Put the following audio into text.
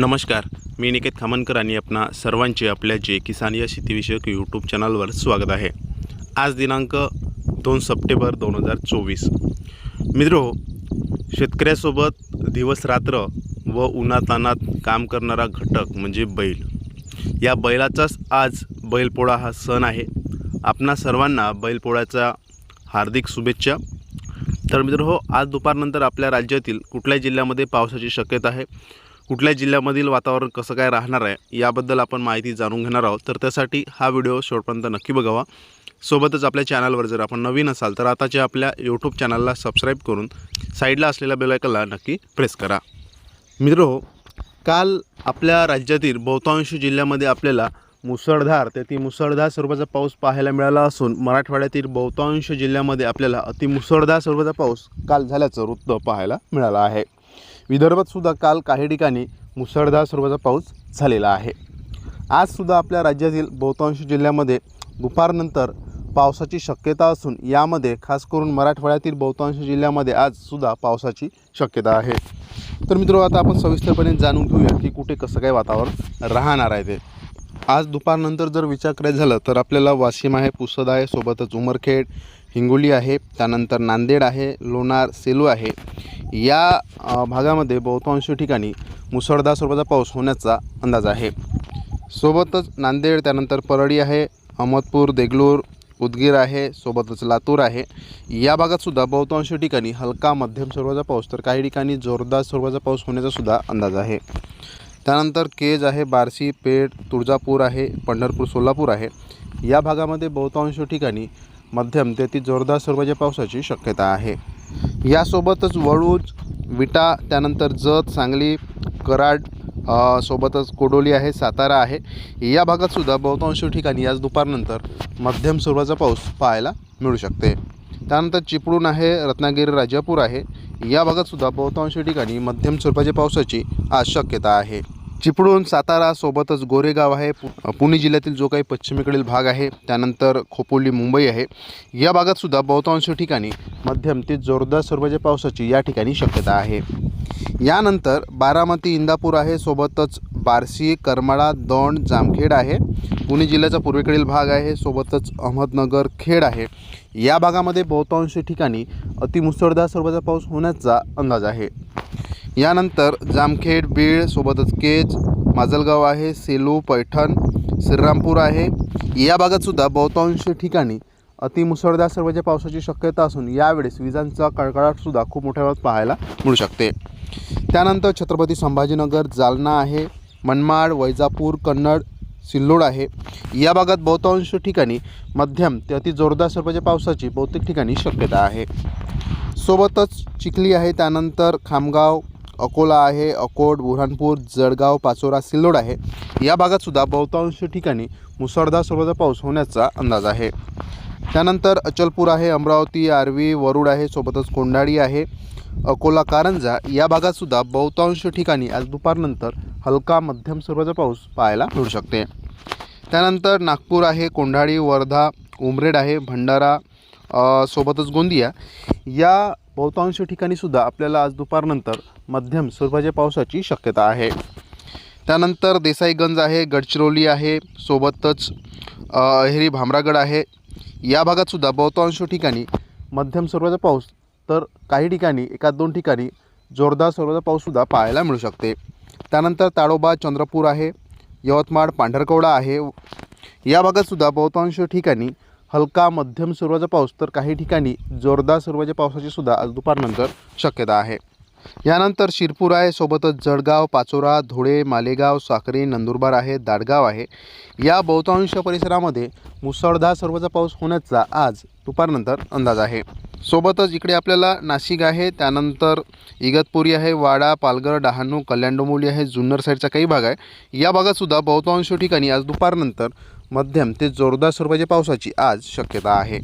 नमस्कार मी निकेत खामनकर आणि आपणा सर्वांचे आपल्या जे किसान या शेतीविषयक यूट्यूब चॅनलवर स्वागत आहे. आज दिनांक दोन सप्टेंबर दोन हजार चोवीस. मित्रो शेतकऱ्यासोबत दिवस रात्र व उन्हातानात काम करणारा घटक म्हणजे बैल. या बैलाचाच आज बैलपोळा हा सण आहे. आपणा सर्वांना बैलपोळ्याचा हार्दिक शुभेच्छा. तर मित्र हो आज दुपारनंतर आपल्या राज्यातील कुठल्या जिल्ह्यामध्ये पावसाची शक्यता आहे. कुठल्या जिल्ह्यामधील वातावरण कसं काय राहणार आहे याबद्दल आपण माहिती जाणून घेणार आहोत. तर त्यासाठी हा व्हिडिओ शेवटपर्यंत नक्की बघावा. सोबतच आपल्या चॅनलवर जर आपण नवीन असाल तर आताच्या आपल्या यूट्यूब चॅनलला सबस्क्राईब करून साईडला असलेल्या बेलायकनला नक्की प्रेस करा. मित्र काल आपल्या राज्यातील बहुतांश जिल्ह्यामध्ये आपल्याला मुसळधार ते ती मुसळधार स्वरूपाचा पाऊस पाहायला मिळाला असून मराठवाड्यातील बहुतांश जिल्ह्यामध्ये आपल्याला अतिमुसळधार स्वरूपाचा पाऊस काल झाल्याचं वृत्त पाहायला मिळालं आहे. विदर्भात सुद्धा काल काही ठिकाणी मुसळधार स्वरूपाचा पाऊस झालेला आहे. आजसुद्धा आपल्या राज्यातील बहुतांश जिल्ह्यामध्ये दुपारनंतर पावसाची शक्यता असून यामध्ये खास करून मराठवाड्यातील बहुतांश जिल्ह्यामध्ये आज सुद्धा पावसाची शक्यता आहे. तर मित्र आता आपण सविस्तरपणे जाणून घेऊया की कुठे कसं काय वातावरण राहणार आहे ते. आज दुपारनंतर जर विचार करायचं झालं तर आपल्याला वाशिम आहे पुसद आहे सोबतच उमरखेड हिंगोली आहे त्यानंतर नांदेड आहे लोणार सेलू आहे. या भागामध्ये बहुतांश ठिकाणी मुसळधार स्वरूपाचा पाऊस होण्याचा अंदाज आहे. सोबतच नांदेड त्यानंतर परळी आहे अहमदपूर देगलूर उदगीर आहे सोबतच लातूर आहे. या भागातसुद्धा बहुतांश ठिकाणी हलका मध्यम स्वरूपाचा पाऊस तर काही ठिकाणी जोरदार स्वरूपाचा पाऊस होण्याचासुद्धा अंदाज आहे. त्यानंतर केज आहे बार्शी पेठ तुळजापूर आहे पंढरपूर सोलापूर आहे. या भागामध्ये बहुतांश ठिकाणी मध्यम ते ती जोरदार स्वरूपाच्या पावसाची शक्यता आहे. यासोबतच वळूज विटा त्यानंतर जत सांगली कराड सोबतच कोडोली आहे सातारा आहे. या भागातसुद्धा बहुतांश ठिकाणी आज दुपारनंतर मध्यम स्वरूपाचा पाऊस पाहायला मिळू शकते. त्यानंतर चिपळूण आहे रत्नागिरी राजापूर आहे. या भागातसुद्धा बहुतांश ठिकाणी मध्यम स्वरूपाच्या पावसाची आज शक्यता आहे. चिपळूण सातारा सोबतच गोरेगाव आहे. पु पुणे जिल्ह्यातील जो काही पश्चिमेकडील भाग आहे त्यानंतर खोपोली मुंबई आहे. या भागातसुद्धा बहुतांश ठिकाणी मध्यम ते जोरदार स्वरूपाच्या पावसाची या ठिकाणी शक्यता आहे. यानंतर बारामती इंदापूर आहे सोबतच बार्शी करमाळा दौंड जामखेड आहे. पुणे जिल्ह्याचा पूर्वेकडील भाग आहे सोबतच अहमदनगर खेड आहे. या भागामध्ये बहुतांश ठिकाणी अतिमुसळधार स्वरूपाचा पाऊस होण्याचा अंदाज आहे. यानंतर जामखेड बीड सोबतच केज माजलगाव आहे सेलू पैठण श्रीरामपूर आहे. या भागातसुद्धा बहुतांश ठिकाणी अतिमुसळधार सर्वच्या पावसाची शक्यता असून यावेळेस विजांचा कडकडाटसुद्धा खूप मोठ्या वेळात पाहायला मिळू शकते. त्यानंतर छत्रपती संभाजीनगर जालना आहे मनमाड वैजापूर कन्नड सिल्लोड आहे. या भागात बहुतांश ठिकाणी मध्यम ते अति जोरदार स्वरूपाच्या पावसाची बहुतेक ठिकाणी शक्यता आहे. सोबतच चिखली आहे त्यानंतर खामगाव अकोला आहे अकोट बुऱ्हाणपूर जळगाव पाचोरा सिल्लोड आहे. या भागातसुद्धा बहुतांश ठिकाणी मुसळधार स्वरूपाचा पाऊस होण्याचा अंदाज आहे. त्यानंतर अचलपूर आहे अमरावती आर्वी वरुड आहे सोबतच कोंढाळी आहे. अकोला कारंजा या भागातसुद्धा बहुतांश ठिकाणी आज दुपारनंतर हलका मध्यम स्वरूपाचा पाऊस पाहायला मिळू शकते. त्यानंतर नागपूर आहे कोंढाळी वर्धा उमरेड आहे भंडारा सोबतच गोंदिया. या बहुतांश ठिकाणीसुद्धा आपल्याला आज दुपारनंतर मध्यम स्वरूपाच्या पावसाची शक्यता आहे. त्यानंतर देसाईगंज आहे गडचिरोली आहे सोबतच अहेरी भामरागड आहे. या भागातसुद्धा बहुतांश ठिकाणी मध्यम स्वरूपाचा पाऊस तर काही ठिकाणी एका दोन ठिकाणी जोरदार स्वरूपाचा पाऊससुद्धा पाहायला मिळू शकते. त्यानंतर ताडोबा चंद्रपूर आहे यवतमाळ पांढरकवडा आहे. या भागातसुद्धा बहुतांश ठिकाणी हलका मध्यम स्वरूपाचा पाऊस तर काही ठिकाणी जोरदार स्वरूपाच्या पावसाची सुद्धा आज दुपारनंतर शक्यता आहे. यानंतर शिरपूर आहे सोबतच जळगाव पाचोरा धुळे मालेगाव साखरे नंदुरबार आहे दाडगाव आहे. या बहुतांश परिसरामध्ये मुसळधार स्वरूपाचा पाऊस होण्याचा आज दुपारनंतर अंदाज आहे. सोबतच इकडे आपल्याला नाशिक आहे त्यानंतर इगतपुरी आहे वाडा पालघर डहाणू कल्याण डोंबिवली आहे जुन्नर साईडचा काही भाग आहे. या भागातसुद्धा बहुतांश ठिकाणी आज दुपारनंतर मध्यम ते जोरदार स्वरूपाच्या पावसाची आज शक्यता आहे.